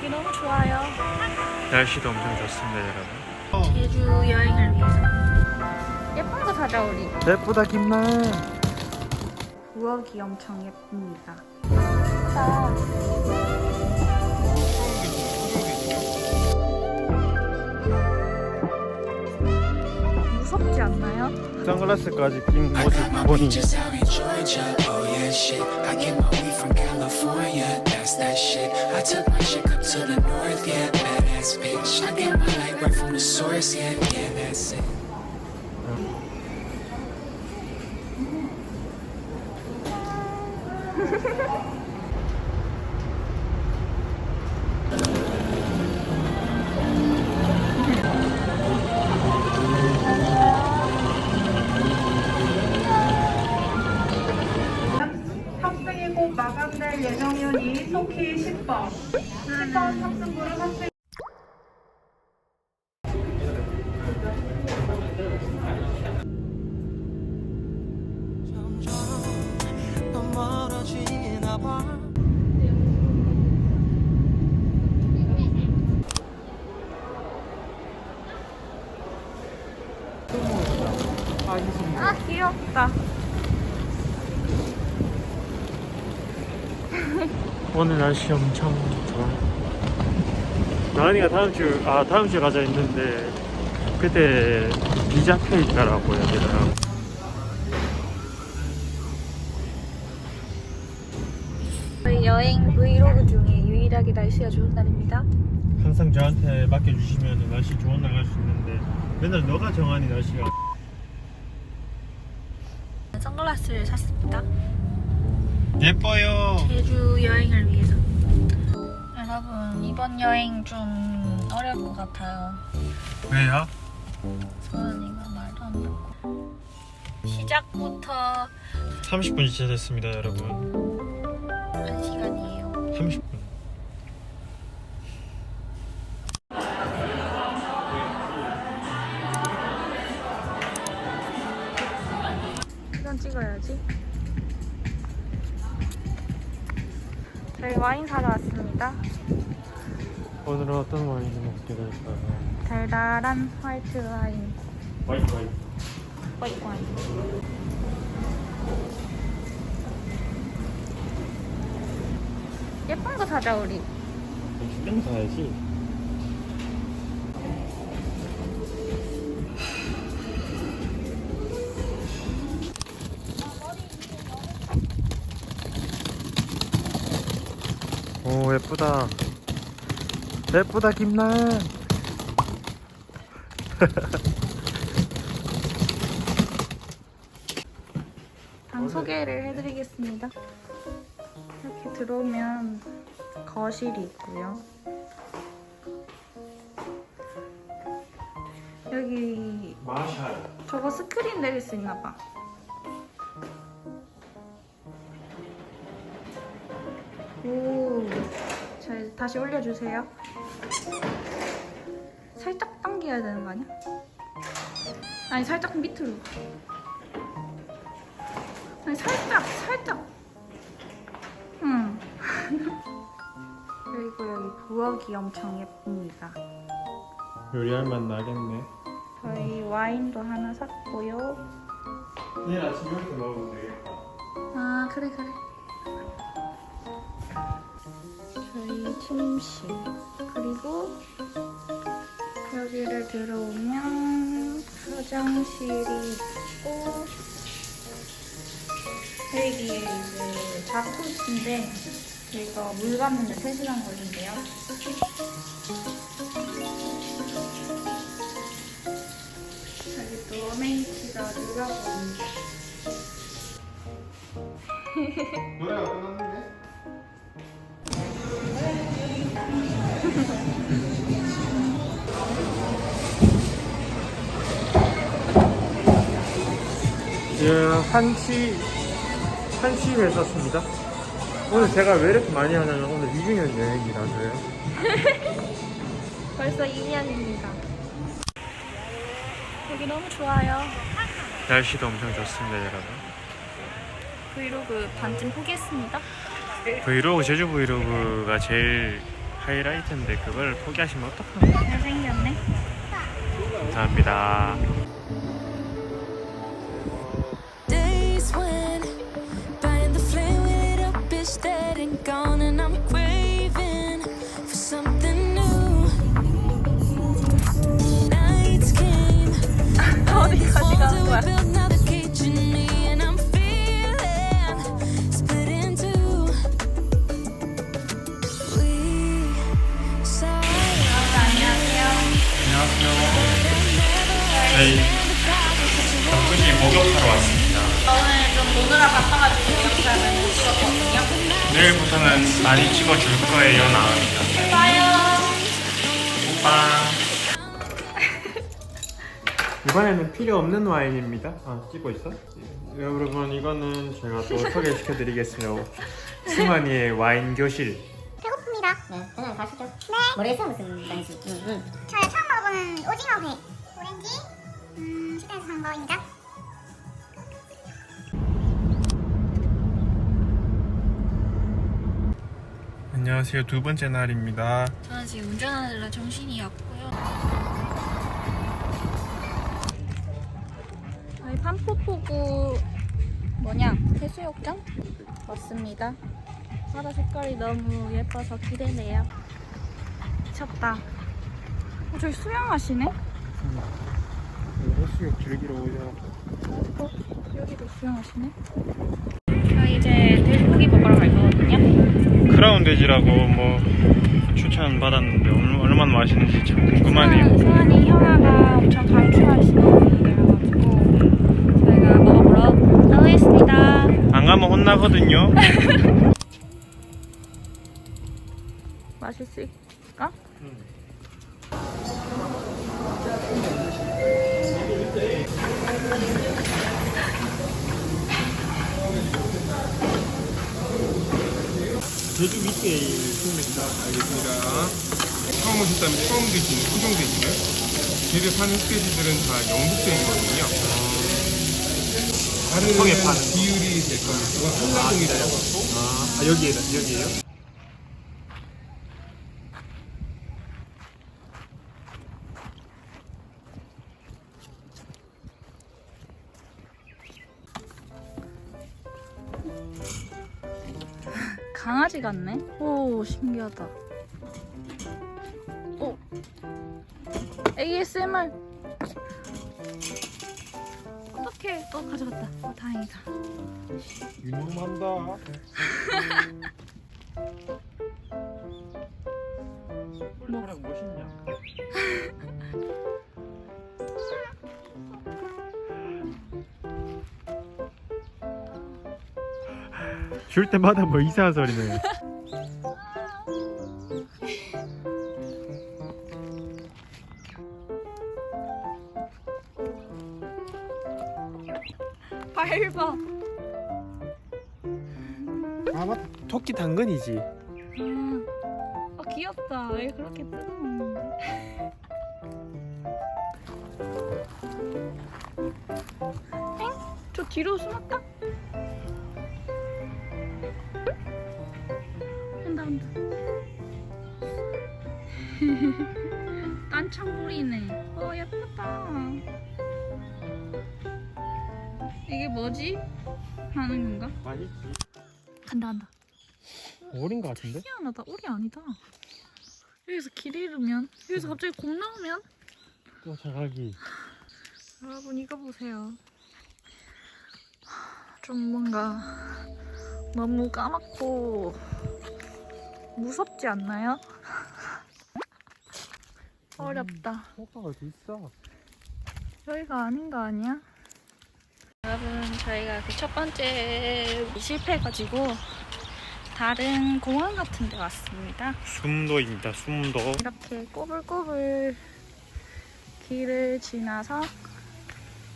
여기 너무 좋아요. 날씨도 엄청 좋습니다 여러분 제주 여행을 위해서. 예쁜 거 사자 우리. 예쁘다 김나은 부엌이 엄청 예쁩니다. 예쁘다. 무섭지 않나요? 선글라스까지 낀 모습 My 보니 beaches out in Georgia, oh yeah, shit. I get my weed from California, that's that shit. I took my chick up to the north, yeah, badass bitch. I get my light right from the source, yeah, yeah, that's it. 10번. 10번 탑승부를 탑승. 아 귀엽다. 오늘 날씨 엄청 좋아 나은이가 다음 주, 아 다음 주에 가자 했는데 그때 비 잡혀 있더라고요 얘들아 저희 여행 브이로그 중에 유일하게 날씨가 좋은 날입니다. 항상 저한테 맡겨주시면 날씨 좋은 날 갈 수 있는데 맨날 너가 정하니 날씨가 선글라스를 샀습니다. 예뻐요 제주 여행을 위해서. 여러분 이번 여행 좀 어려울 것 같아요. 왜요? 소연이가 말도 안 듣고. 시작부터 30분 지체됐습니다 여러분 한 시간이에요. 30분 와인 사러 왔습니다. 오늘은 어떤 와인을 먹게 될까요? 달달한 화이트 와인. 와이트 와인 화이트 와인. 예쁜 거 사자 우리. 주변 사야지 오 예쁘다 예쁘다 김나은 방 소개를 해드리겠습니다. 이렇게 들어오면 거실이 있고요. 여기 저거 스크린 내릴 수 있나 봐. 오, 다시 올려주세요. 살짝 당겨야 되는 거 아니야? 아니 살짝 밑으로. 아니 살짝, 살짝. 음. 그리고 여기 부엌이 엄청 예쁩니다. 요리할 맛 나겠네 저희 와인도 하나 샀고요. 내일 아침 이렇게 먹으면 되겠다 아 그래 그래 침실 그리고 여기를 들어오면 화장실이 있고 여기에 이제 자쿠지인데 이거 물 감는데 3시간 걸린대요. 여기 누가보입니다 노래가 끝났는데? 한치 한치를 썼습니다. 오늘 제가 왜 이렇게 많이 하냐면 오늘 2주년 여행이라서요. 벌써 2년입니다. 여기 너무 좋아요. 날씨도 엄청 좋습니다, 여러분. 브이로그 반쯤 포기했습니다. 브이로그 제주 브이로그가 제일 하이라이트인데 그걸 포기하시면 어떡합니까? 잘생겼네. 감사합니다. 내일부터는 많이 찍어줄 거예요, 나은이가. 봐요. 오빠. 이번에는 필요 없는 와인입니다. 아, 찍고 있어? 여러분, 이거는 제가 또 소개시켜 드리겠습니다. 승환이의 와인 교실. 배고픕니다. 네, 그냥 가시죠. 네. 모르겠어요 무슨 단지. 응, 응. 저희 처음 먹어보는 오징어 회. 오렌지. 음, 식당에서 산 거입니다. 안녕하세요. 두 번째 날입니다. 저는 지금 운전하느라 정신이 없고요. 저희 판포포구 뭐냐 해수욕장 왔습니다. 바다 색깔이 너무 예뻐서 기대돼요. 미쳤다. 어, 저기 수영하시네? 해수욕 즐기러 오셔. 어, 여기도 수영하시네? 저희 이제 돼지고기 먹으러 갈 거거든요. 크라운 돼지라고 뭐 추천 받았는데 얼- 얼마나 맛있는지 참 궁금하네요. 수환이 형아가 엄청 강추하시는 저희가 먹어보러 가보겠습니다. 안 가면 혼나거든요. 맛있을까? 제주 밑에 있습니다. 알겠습니다. 처음 오셨다면 처음 드시는 토종 돼지고요. 걔를 파는 흑돼지들은 다 영국 돼지거든요. 다른 통에 파는 비율이 될 겁니다. 이건 한라봉이라고 하고 아, 여기에 여기에요? 강아지 같네? 오 신기하다. 오 ASMR. 어떡해? 어 가져갔다. 어, 다행이다. 유능한다. 줄 때마다 뭐 이상한 소리네. 밟아. 아 맞다. 토끼 당근이지. 음. 아 귀엽다. 왜 그렇게? 엥? 저 뒤로 숨었다? 온다 온다. 딴창부리네. 어 예쁘다. 이게 뭐지? 하는 건가? 맛있지. 간다 간다. 오린 것 같은데? 희한하다. 오리 아니다. 여기서 길 잃으면 여기서 갑자기 곰 나오면 또 자가기. 여러분 이거 보세요. 좀 뭔가 너무 까맣고 무섭지 않나요? 어렵다. 호가 어디 있어? 여기가 아닌 거 아니야? 여러분 저희가 그 첫 번째 실패해가지고 다른 공원 같은 데 왔습니다. 숨도입니다. 숨도. 이렇게 꼬불꼬불 길을 지나서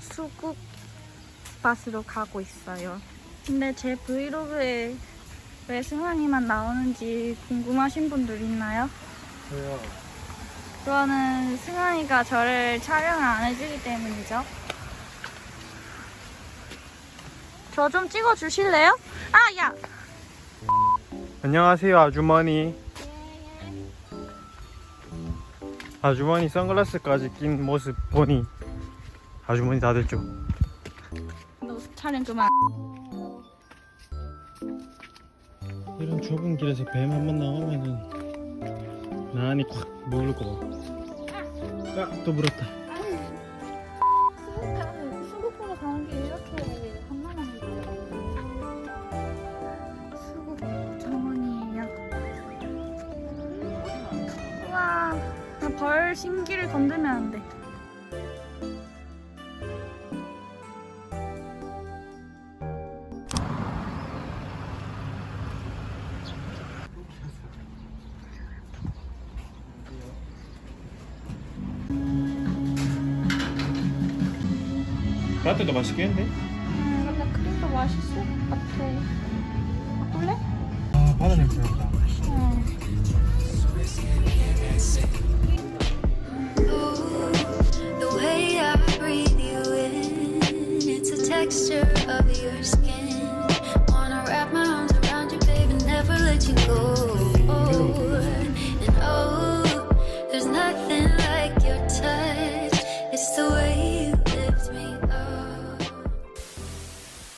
수국밭으로 가고 있어요. 근데 제 브이로그에 왜 승환이만 나오는지 궁금하신 분들 있나요? 왜요? 그거는 승환이가 저를 촬영을 안 해주기 때문이죠. 저 좀 찍어 주실래요? 아, 야! 안녕하세요 아주머니. 아주머니 선글라스까지 낀 모습 보니 아주머니 다 됐죠. 너 촬영 그만. 이런 좁은 길에서 뱀 한 번 나오면은 나한이 콱 물을 거. 깍또 물었다. 수국 보러 가는 게 이렇게 간단한 수국 정원이에요. 우와, 나벌 신기를 건들면 안 돼. 라떼도 맛있겠는데? 음, 근데 크림도 맛있을 것 같아. 바꿀래? 아 바다 냄새 난다. 응. The way I breathe you in, it's the texture of your skin.